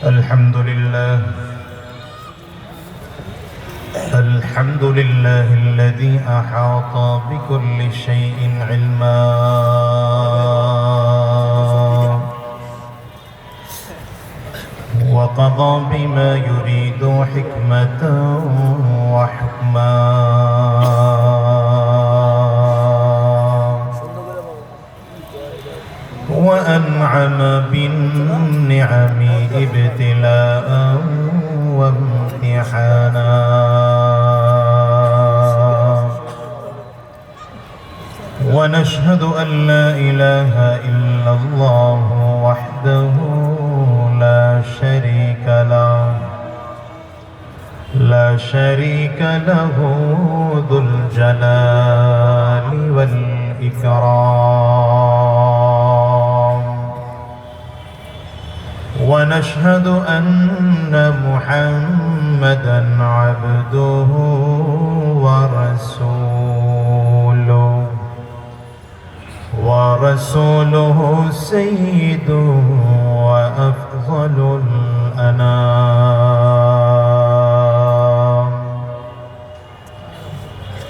الحمد لله الحمد لله الذي أحاط بكل شيء علما. وقضى بما يريد حكمة وحكما. وأنعم بالنعم ابتلاء وامتحانا. ونشهد أن لا إله إلا الله وحده لا شريك له. لا شريك له ذو الجلال والإكرام. ونشهد أن محمدا عبده ورسوله ورسوله سيد وأفضل الأنام.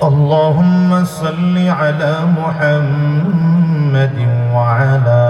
اللهم صل على محمد وعلى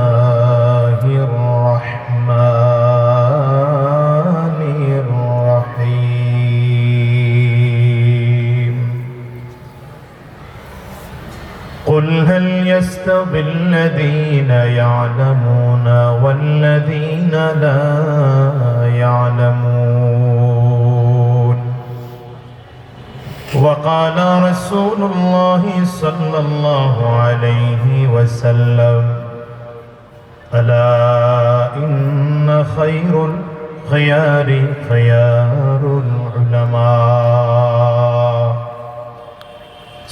يستوي الذين يعلمون والذين لا يعلمون. وقال رسول الله صلى الله عليه وسلم ألا إن خير الخيار خيار العلماء.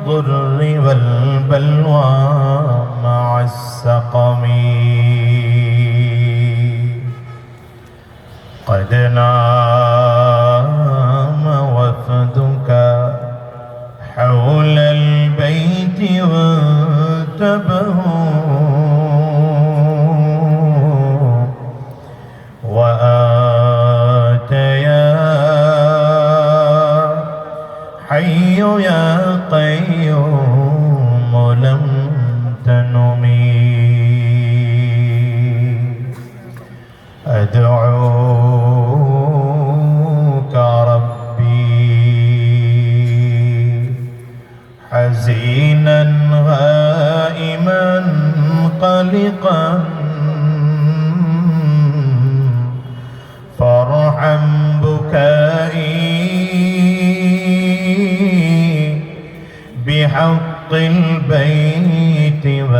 الضر والبلوى مع السقم. قد نام وفدك حول البيت وانتبهوا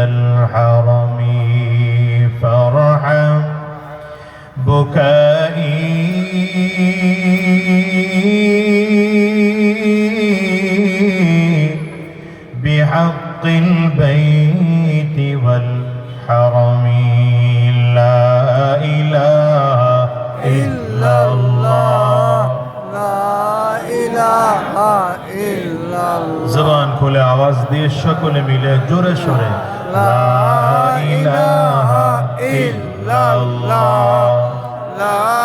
الحرم فرحا. بكاء ইলাহা ইল্লাল্লাহ। লা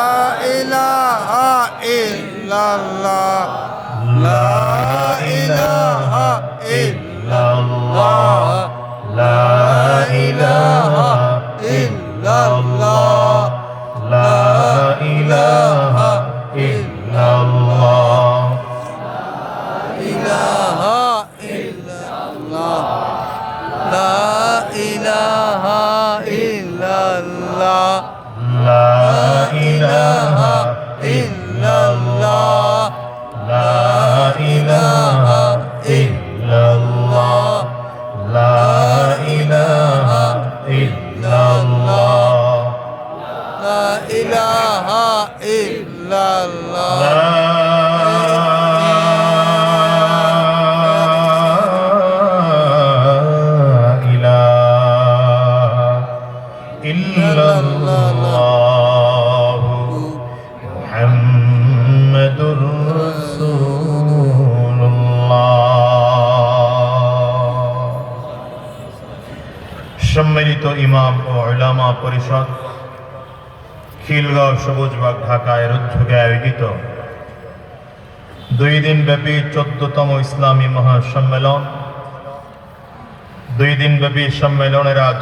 পরিষদ। খিলগাঁও সবুজবাগ ঢাকায় উদ্যোগে আয়োজিত। দুই দিন ব্যাপী চোদ্দতম ইসলামী মহাসম্মেলন। দুই দিন ব্যাপী সম্মেলনের আজ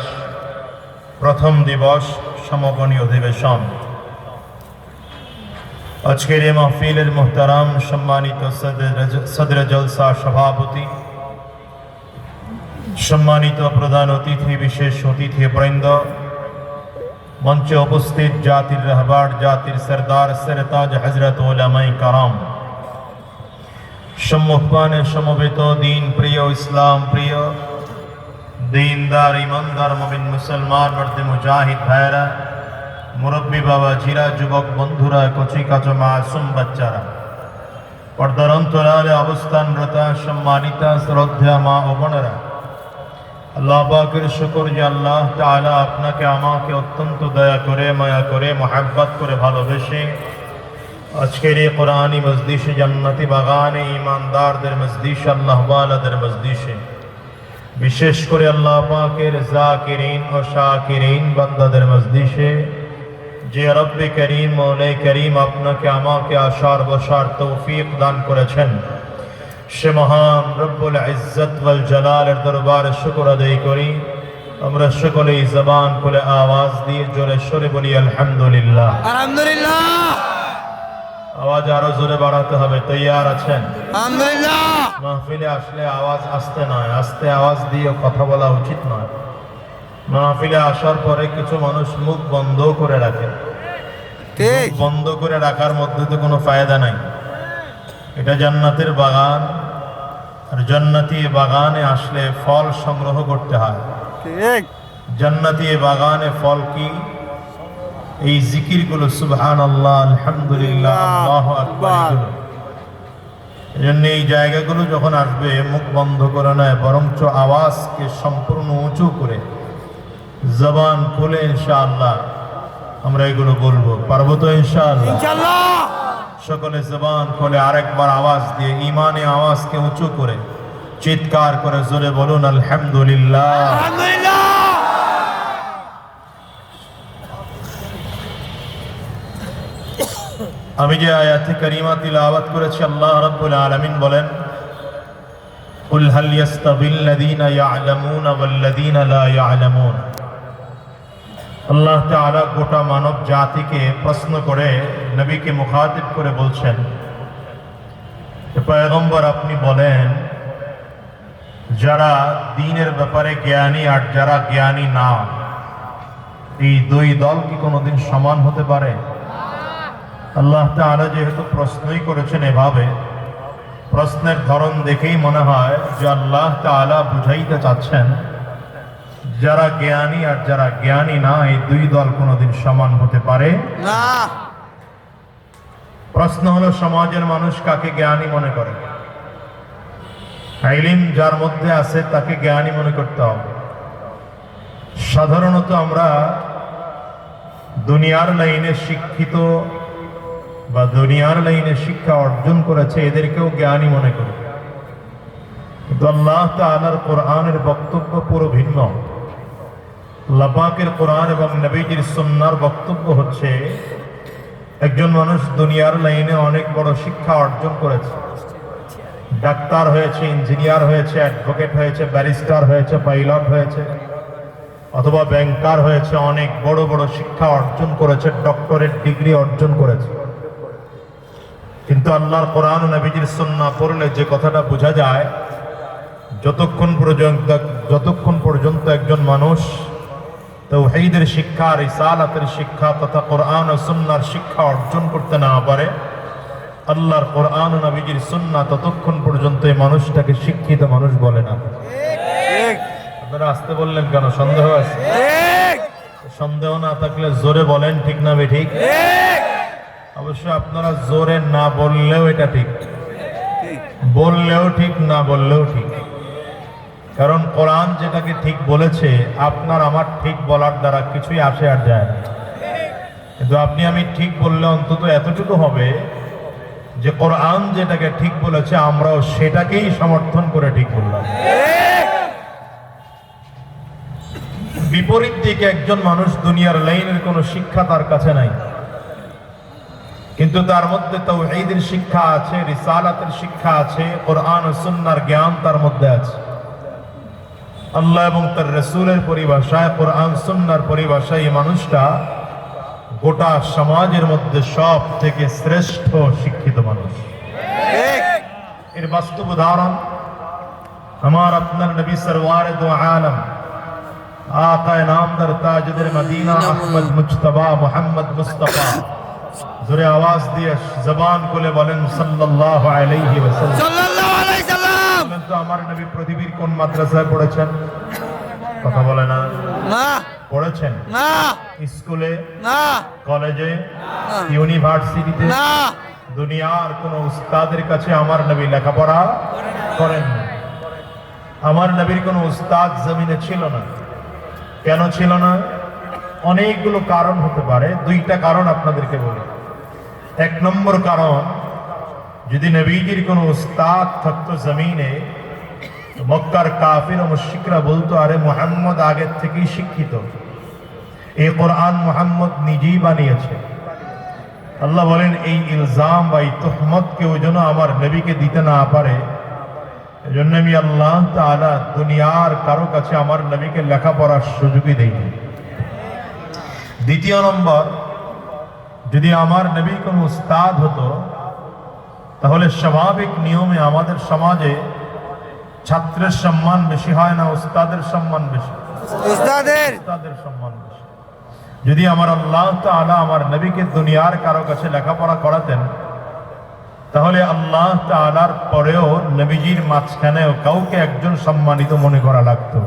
প্রথম দিবস সমাপনী অধিবেশন। আজকের এই মাহফিলের মোহতারাম সম্মানিত সদর জলসা সভাপতি, সম্মানিত প্রধান অতিথি, বিশেষ অতিথি বৃন্দ মঞ্চে উপস্থিত জাতির রহবার, জাতির সরদার, সরতাজ হজরত ওলামাই কারাম। সম্মুখপানে সমবেত দিন, প্রিয় ইসলাম, প্রিয় দিনদার, ইমানদার, মমিন, মুসলমান, মর্দে মুজাহিদ ভাইরা মুরব্বী বাবা জিরা যুবক বন্ধুরা, কচি কাচো মাসুম বাচ্চারা। পর্দার অন্তরালে অবস্থানরত, সম্মানিতা, শ্রদ্ধা মা ও বোনেরা আল্লাহ পাকের শুকর যে আল্লাহ তাআলা আপনাকে আমাকে অত্যন্ত দয়া করে, মায়া করে, মহাব্বত করে ভালোবেসে আজকের এই কোরআনী মজদিসে জান্নাতি বাগানে ইমানদারদের মজদিস আল্লাহ ওয়ালাদের মজদিসে বিশেষ করে আল্লাহ পাকের জাকিরিন ও শাকিরিন বান্দাদের মজদিসে যে রব্বে করিম মৌলে করিম আপনাকে আমাকে আশার বসার তৌফিক দান করেছেন। সে মহান রব্বুল ইজ্জত ওয়াল জালালের দরবারে শুকর আদায় করি। আমরা সকলেই জবান খুলে আওয়াজ দিয়ে জোরে সরে বলি আলহামদুলিল্লাহ। আলহামদুলিল্লাহ। আওয়াজ আরও জোরে বাড়াতে হবে তৈয়ার আছেন? আলহামদুলিল্লাহ। মাহফিলে আসলে আওয়াজ আসতে নয় আস্তে আওয়াজ দিয়ে কথা বলা উচিত নয়। মাহফিলে আসার পরে কিছু মানুষ মুখ বন্ধ করে রাখে। ঠিক বন্ধ করে রাখার মধ্যে তো কোনো ফায়দা নাই। এটা জান্নাতের বাগান জান্নাতি বাগানে আসলে ফল সংগ্রহ করতে হয়। জান্নাতি বাগানে ফল কি? এই জিকিরগুলো সুবহান আল্লাহ আলহামদুলিল্লাহ আল্লাহ আকবার এজন্য এই জায়গাগুলো যখন আসবে মুখ বন্ধ করে নয় বরঞ্চ আওয়াজকে সম্পূর্ণ উঁচু করে জবান খুলে ইনশাআল্লাহ আমরা এগুলো বলব। পারব তো ইনশাআল্লাহ? ইনশাল্লাহ সকলে জবান খুলে আরেকবার আওয়াজ দিয়ে ইমানে আওয়াজকে উঁচু করে চিৎকার করে জোরে বলুন আলহামদুলিল্লাহ আলহামদুলিল্লাহ আমি যে আয়াতে কারিমা তিলাওয়াত করেছি আল্লাহ রাব্বুল আলামিন বলেন قل هل يستوي الذين يعلمون والذين لا يعلمون আল্লাহ তাআলা গোটা মানব জাতিকে প্রশ্ন করে, নবীকে মুখাতিব করে বলছেন পয়গম্বর আপনি বলেন, যারা দিনের ব্যাপারে জ্ঞানী আর যারা জ্ঞানী না, এই দুই দল কি কোনোদিন সমান হতে পারে? আল্লাহ তাআলা যেহেতু প্রশ্নই করেছেন এভাবে, প্রশ্নের ধরন দেখেই মনে হয় যে আল্লাহ তাআলা বুঝাইতে চাচ্ছেন। যারা জ্ঞানী আর যারা জ্ঞানী না এই দুই দল কোনোদিন সমান হতে পারে। না। প্রশ্ন হলো সমাজের মানুষ কাকে জ্ঞানী মনে করে? আইলিম যার মধ্যে আছে তাকে জ্ঞানী মনে করতে হবে। সাধারণত আমরা দুনিয়ার লাইনে শিক্ষিত বা দুনিয়ার লাইনে শিক্ষা অর্জন করেছে এদেরকেও জ্ঞানী মনে করি। কিন্তু আল্লাহ তাআলার কোরআনের বক্তব্য পুরো ভিন্ন। লাপাকের কোরআন এবং নবীজির সুন্নার বক্তব্য হচ্ছে, একজন মানুষ দুনিয়ার লাইনে অনেক বড় শিক্ষা অর্জন করেছে। ডাক্তার হয়েছে, ইঞ্জিনিয়ার হয়েছে, অ্যাডভোকেট হয়েছে, ব্যারিস্টার হয়েছে, পাইলট হয়েছে, অথবা ব্যাংকার হয়েছে, অনেক বড় বড় শিক্ষা অর্জন করেছে, ডক্টরেট ডিগ্রি অর্জন করেছে। কিন্তু আল্লাহর কোরআন নবীজির সুন্নাহ পড়লে যে কথাটা বোঝা যায়, যতক্ষণ পর্যন্ত যতক্ষণ পর্যন্ত একজন মানুষ তৌহিদের শিক্ষা, রিসালাতের শিক্ষা তথা কোরআন ও সুন্নার শিক্ষা অর্জন করতে না পারে, আল্লাহর কোরআন ও নবীজির সুন্নাহ ততক্ষণ পর্যন্ত এই মানুষটাকে শিক্ষিত মানুষ বলে না। আপনারা আসতে বললেন কেন? সন্দেহ আছে? সন্দেহ না থাকলে জোরে বলেন, ঠিক না বে ঠিক? অবশ্য আপনারা জোরে না বললেও এটা ঠিক। বললেও ঠিক, না বললেও ঠিক। কারণ কোরআন যেটাকে ঠিক বলেছে, আপনার আমার ঠিক বলার দ্বারা কিছুই আসে আর যায় না। কিন্তু আপনি আমি ঠিক বললে অন্তত এতটুকু হবে যে কোরআন যেটাকে ঠিক বলেছে, আমরাও সেটাকেই সমর্থন করে ঠিক বললাম বিপরীত দিকে একজন মানুষ দুনিয়ার লাইনের কোনো শিক্ষা তার কাছে নাই। কিন্তু তার মধ্যে তাওহীদের শিক্ষা আছে, রিসালাতের শিক্ষা আছে, কোরআন ও সুন্নাহর জ্ঞান তার মধ্যে আছে। আল্লাহ এবং তার রসুলের পরিভাষায় কোরআন সুন্নাহর পরিভাষায় এই মানুষটা গোটা সমাজের মধ্যে সব থেকে শ্রেষ্ঠ শিক্ষিত মানুষ। এর বাস্তব উদাহরণ আমার আপনার নবী সরওয়ার দো আলম আকায় নামদার তাজদের মদিনা আহমদ মুজতবা মোহাম্মদ মুস্তফা। জোরে আওয়াজ দিয়ে জবান খুলে বলেন সাল্লাল্লাহু আলাইহি ওয়াসাল্লাম। বলেন তো আমার নবী পৃথিবীর কোন মাদ্রাসায় পড়েছেন? কথা বলে না। না। পড়েছেন? না। স্কুলে? না। কলেজে? না। ইউনিভার্সিটিতে? না। দুনিয়ার কোন উস্তাদের কাছে আমার নবী লেখাপড়া করেন আমার নবীর কোন উস্তাদ জমিনে ছিল না। কেন ছিল না? অনেকগুলো কারণ হতে পারে। দুইটা কারণ আপনাদেরকে বলি। এক নম্বর কারণ যদি নবীজির কোন উস্তাদ থাকতো জমিনে মক্কার কাফির ও মুশরিকরা বলতো, আরে মোহাম্মদ আগের থেকেই শিক্ষিত। এই কোরআন মোহাম্মদ নিজেই বানিয়েছে। আল্লাহ বলেন, এই ইলজাম বা এই তোহমত কেউ যেন আমার নবীকে দিতে না পারে, এজন্য আমি আল্লাহ তাআলা দুনিয়ার কারও কাছে আমার নবীকে লেখাপড়ার সুযোগই দেইনি দ্বিতীয় নম্বর, যদি আমার নবী কোনো উস্তাদ হতো তাহলে স্বাভাবিক নিয়মে আমাদের সমাজে ছাত্রের সম্মান বেশি হয় না উস্তাদের সম্মান বেশি উস্তাদের! তাদের সম্মান বেশি যদি আমার আল্লাহ তাআলা আমার নবীকে দুনিয়ার কারও কাছে লেখাপড়া করাতেন তাহলে আল্লাহ তাআলার পরেও নবীজির মাঝখানেও কাউকে একজন সম্মানিত মনে করা লাগতো।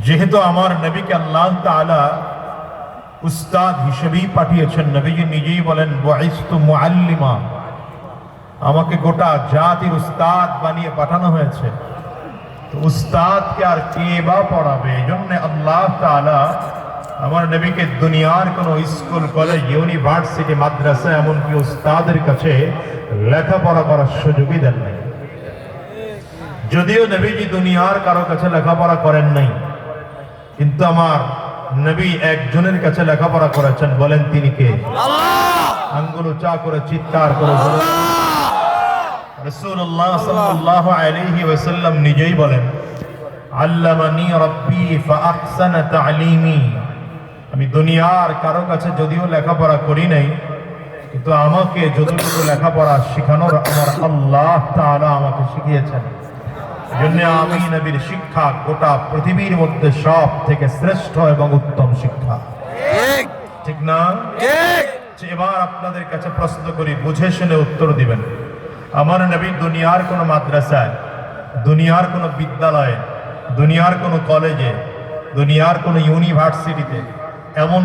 যেহেতু আমার নবীকে আল্লাহ তাআলা উস্তাদ হিসেবেই পাঠিয়েছেন নবীজি নিজেই বলেন ওয়াইস্তু মুআল্লিমা। আমাকে গোটা জাতির উস্তাদ বানিয়ে পাঠানো হয়েছে। তো উস্তাদকে আর কে বা পড়াবে? এই জন্য আল্লাহ তাআলা আমার নবীকে দুনিয়ার কোনো স্কুল কলেজ ইউনিভার্সিটি মাদ্রাসা এমনকি উস্তাদের কাছে লেখাপড়া করার সুযোগই দেন নাই। যদিও নবীজি দুনিয়ার কারও কাছে লেখাপড়া করেন নাই কিন্তু আমার নবী একজনের কাছে লেখাপড়া করেছেন। বলেন তিনি কে? আঙ্গুল উঁচা করে চিৎকার করে বলেন রাসূলুল্লাহ সাল্লাল্লাহু আলাইহি ওয়াসাল্লাম নিজেই বলেন আল্লামানি রাব্বি ফাআহসানা তা'লিমি। আমি দুনিয়ার কারও কাছে যদিও লেখাপড়া করি নাই কিন্তু আমাকে যতটুকু লেখাপড়া শেখানোর আমার আল্লাহ তাআলা আমাকে শিখিয়েছেন। জন্য আমি নবীর শিক্ষা গোটা পৃথিবীর মধ্যে সব থেকে শ্রেষ্ঠ এবং উত্তম শিক্ষা। ঠিক। ঠিক না? এবার আপনাদের কাছে প্রশ্ন করি বুঝে শুনে উত্তর দিবেন। আমার নবী দুনিয়ার কোনো মাদ্রাসায়, দুনিয়ার কোনো বিদ্যালয়ে, দুনিয়ার কোনো কলেজে, দুনিয়ার কোনো ইউনিভার্সিটিতে এমন